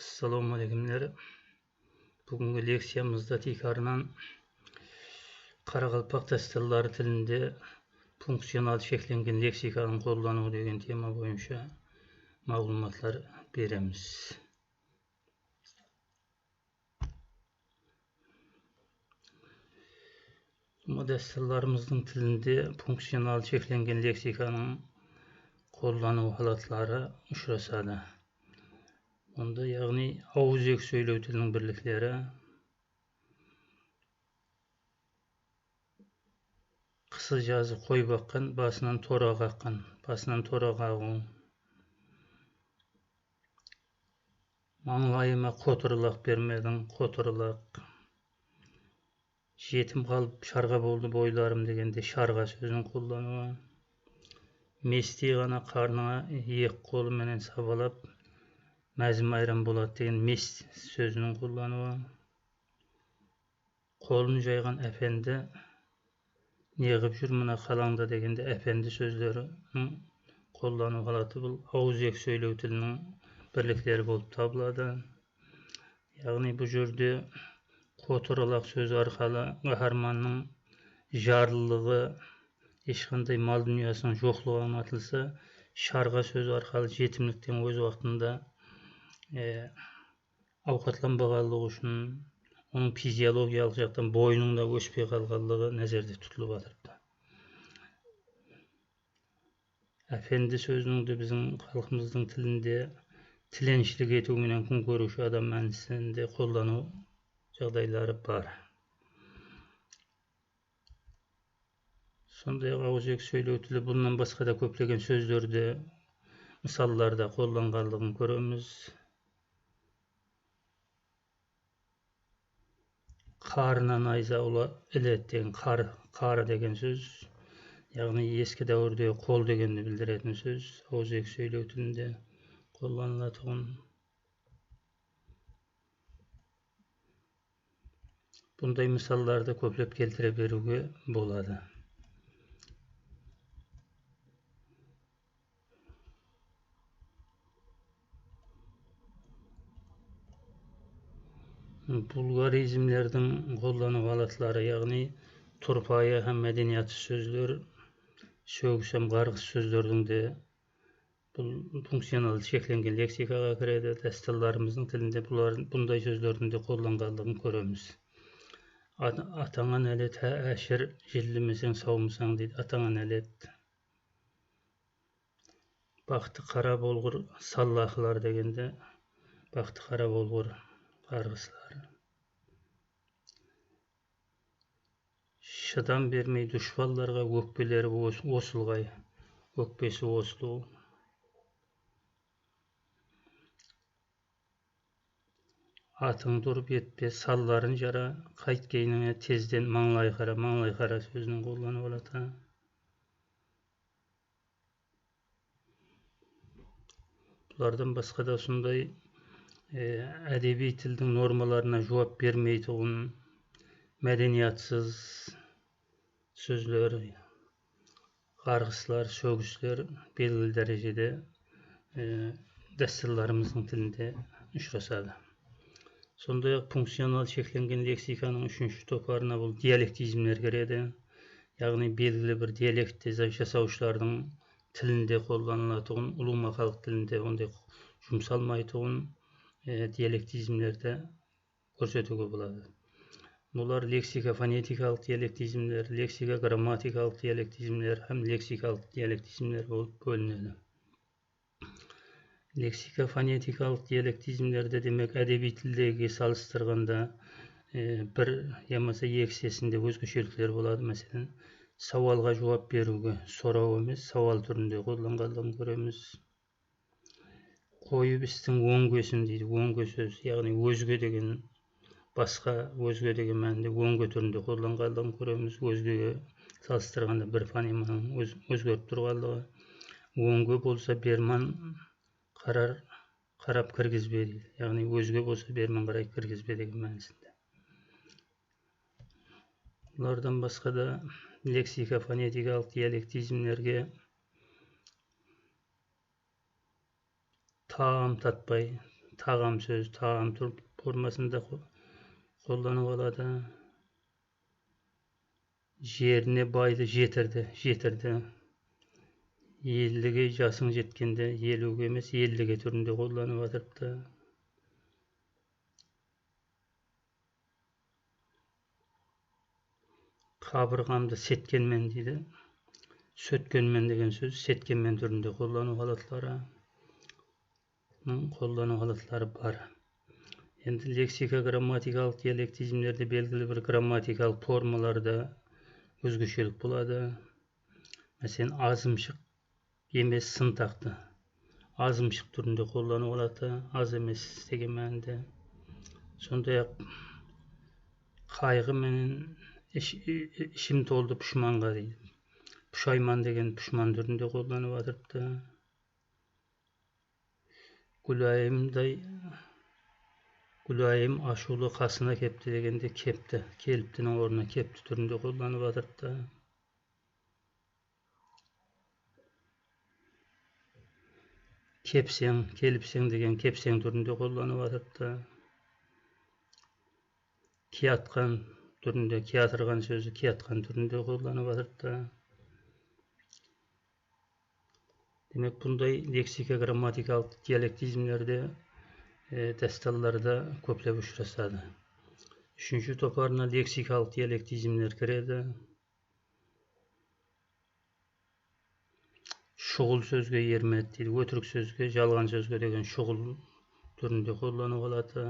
ассалаумағалейкумдер бүгінгі лекциямызда тикарынан қарақалпақ дәстүрлары тілінде функционал шекленген лексиканың қолдануы деген тема бойынша мағлұматлар береміз дәстүрларымыздың тілінде функционал шекленген лексиканың қолдану халатлары ұшырасады онда яғни ауызекі сөйлеу тілінің бірліктері қысы жазы қой баққан басынан тора қаққан басынан тора қағу маңлайыма қотырлақ бермедің қотырлақ жетім қалып шарға болды бойларым дегенде шарға сөзін қолдануы мести ғана қарныңа екі қолыменен сабалап мәзім айран болады деген мес сөзінің қолдануы қолын жайған әпенді неғып жүр мына қалаңда дегенде әпенді сөздерінің қолдану халаты бұл ауызекі сөйлеу тілінің бірліктері болып табылады яғни бұл жерде қотыралақ сөзі арқылы қаһарманның жарлылығы ешқандай мал дүниесінің жоқтығы аңғартылса шарға сөзі арқылы жетімліктен өз уақытында ауқатланбағандығы үшін оның физиологиялық жақтан бойының да өспей қалғандығы назарда тұтылып жатырды әфенді сөзінің де біздің халқымыздың тілінде тіленшілік ету менен күн көруші адам мәнісінде қолдану жағдайлары бар. Сондай ақ ауызекі сөйлеу тілі бұнан басқа да көптеген сөздерде мысалдарда қолданғандығын көреміз. Қарына найза іледі деген қар қары деген сөз яғни ескі дәуірдегі қол дегенді білдіретін сөз ауызекі сөйлеу тілінде қолданылатұғын бұндай мысалдарды көплеп келтіре беруге болады булгаризмлердің қолдану халатлары яғни тұрпайы һәм мәдениетсіз сөздер сөгіс һәм қарғыс сөздердің де бұл функционал шекленген лексикаға кіреді дәстүрларымыздың тілінде бұлар бұндай сөздердің де қолданғандығын көреміз атаңа нәлет әшір желілемесең саумысаң дейді атаңа нәлет бақты қара болғыр саллахылар дегенде бақты қара болғыр шыдам бермей дұшпанларға өкпелері осылғай. Өкпесі осылу атыңды ұрып етпе салларын жара қайткеніңе тезден маңлай қара маңлай қара сөзінің қолданып алады бұлардан басқа да сондай әдеби тілдің нормаларына жауап бермейтұғын мәдениетсіз сөздер қарғысылар сөгісілер белгілі дәрежеде ә, дәстүрлеріміздің тілінде ұшырасады. Сондай ақ функционал шекленген лексиканың үшінші топарына бұл диалектизмдер кіреді. Яғни белгілі бір диалектте жасаушылардың тілінде қолданылатұғын ұлыма халық тілінде ондай жұмсалмайтұғын диалектизмдерді көрсетуге болады. Бұлар лексика фонетикалық диалектизмдер лексика грамматикалық диалектизмдер һәм лексикалық диалектизмдер болып бөлінеді лексика фонетикалық диалектизмдерде демек әдеби тілдегі салыстырғанда бір я болмаса екісесінде өзгешеліктер болады мәселен сауалға жауап беруге сұрау емес сауал түрінде қолданғандығын көреміз қойып істің өңгесін дейді өңге сөз яғни өзге деген басқа өзге деген мәнінде өңге түрінде қолданғандығын көреміз. Өзгеге салыстырғанда бір фонеманың өз, өзгеріп тұрғандығы. Өңге болса берман қарар қарап кіргізбе дейді. Яғни өзге болса берман қарай кіргізбе деген мәнісінде. Бұлардан басқа да лексика фонетикалық диалектизмдерге тағам татпай tağam söz, tağam formasında қолданып алады жеріне байды жетірді жетірді елдіге жасың жеткенде елуге емес елдіге түрінде қолданып жатырыпты қабырғамды сеткенмен дейді сөткенмен деген сөз сеткенмен түрінде қолдану халатлары қолдану халатлары бар енді лексика грамматикалық диалектизмдерде белгілі бір грамматикалық формаларда өзгешелік болады мәселен азымшық емес сынтақты азымшық түрінде қолдану болады аз емес деген мәнінде сондай ақ қайғы менен ішім толды пұшманға дейді пұшайман деген пұшман түрінде қолданып жатырыпты гүлайымдай гүлайым ашулы қасына кепті дегенде кепті келіптінің орнына кепті түрінде қолданып жатырды кепсең келіпсең деген кепсең түрінде қолданып жатырды киятқан түрінде киятырған сөзі киятқан түрінде қолданып жатырды демек бұндай лексика грамматикалық диалектизмдерде дәсталларда көплеп ұшырасады үшінші топарына лексикалық диалектизмдер кіреді шұғыл сөзге ермет дейді өтірік сөзге жалған сөзге деген шұғыл түрінде қолданып алады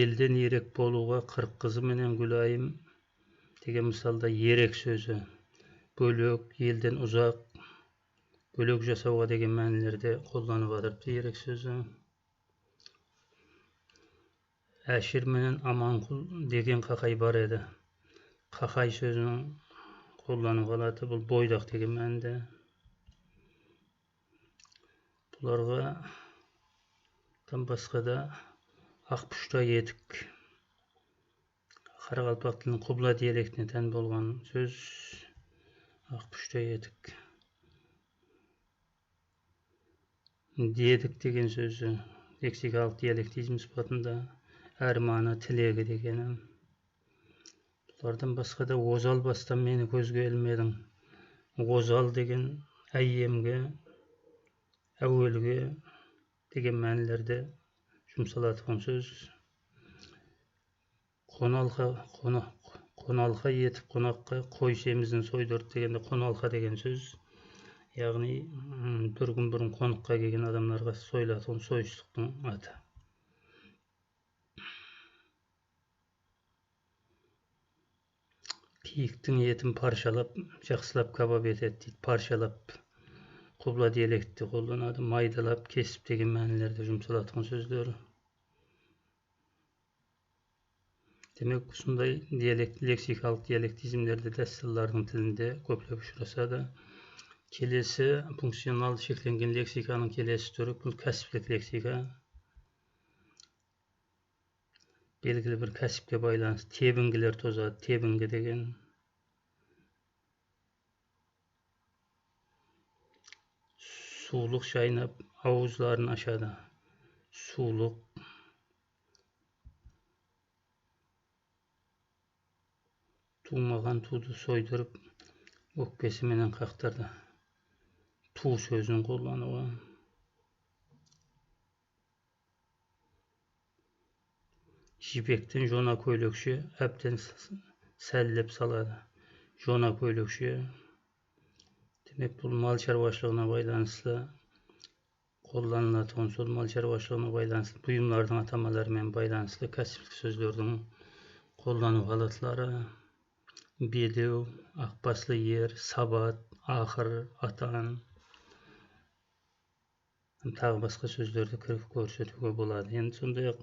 елден ерек болуға қырық қызы менен гүлайым деген мысалда ерек сөзі бөлек елден ұзақ бөлек жасауға деген мәнілерде қолданып жатырды ерек сөзі әшір менен аманқұл деген қақай бар еді қақай сөзінің қолданып алады бұл бойдақ деген мәнінде бұларға басқа да ақпұшта етік қарақалпақ тілінің құбыла диалектіне тән болған сөз ақпұшта етік дедік деген сөзі лексикалық диалектизм сипатында әр тілегі дегені. Бұлардан басқа да озал бастан мені көзге ілмедің. Озал деген әйемге әуелге деген мәнілерде жұмсалатқан сөз. Қоналқа қоналқа етіп қонаққа қой семізін сойдырды дегенде қоналқа деген сөз. Яғни бір күн бұрын қонаққа келген адамдарға сойылатын сойыстықтың аты. Киіктің етін паршалап жақсылап кабап етеді дейді. Паршалап құбыла диалектте қолданады. Майдалап кесіп деген мәнілерде жұмсалатын сөздер демек осындай диалект лексикалық диалектизмдерді дәстүрлардың тілінде көптеп ұшырасады келесі функционал шекленген лексиканың келесі түрі бұл кәсіптік лексика. Белгілі бір кәсіпке байланысты тебінгілер тозады тебінгі деген. Сулық шайнап ауызларын ашады. Сулық. Тумаған туды сойдырып өкпесіменен қақтырды. Ту сөзін қолдануы жібектен жона көйлекше әбден сәллеп салады жона көйлекше демек бұл мал шаруашылығына байланысты қолданылатын сол мал шаруашылығына байланысты бұйымдардың атамаларымен байланысты кәсіптік сөздердің қолдану халатлары бедеу ақбаслы ер сабат ақыр атан тағы басқа сөздерді көрсетуге болады. Енді сондай ақ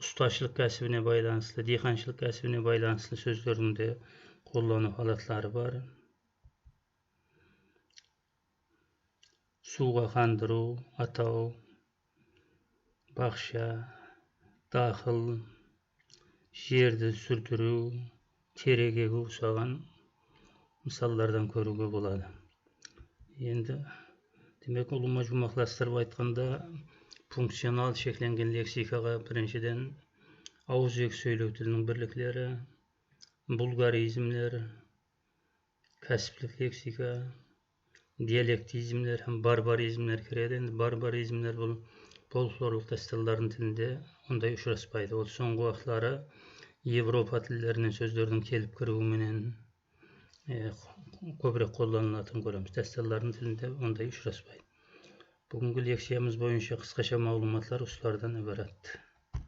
ұсташылық кәсібіне байланысты диқаншылық кәсібіне байланысты сөздердің де қолдану халатлары бар. Суға қандыру атау бақша дақыл жерді сүрдіру терек егу ұқсаған мысалдардан көруге болады. Endi uluma jumaklastırıp aytkanda funksional şeklengen leksikaga birinçiden awuz ýek söýlew tiliniň birlikleri, bulgarizmler, kasblik leksika, dialektizmler hem barbarizmler kiredi. Endi barbarizmler bol folklorluk dastallaryň tilinde onday uşraspaýdy. Ol soňky wagtlary Ýewropa tillerinden sözleriň kelip köbrek gollanylatyny göremiz. Dastallaryň tilinde onday uşraspaýdy. Bugünkü leksiyamyz boýunça kıskaça maglumatlar uslardan ibaret.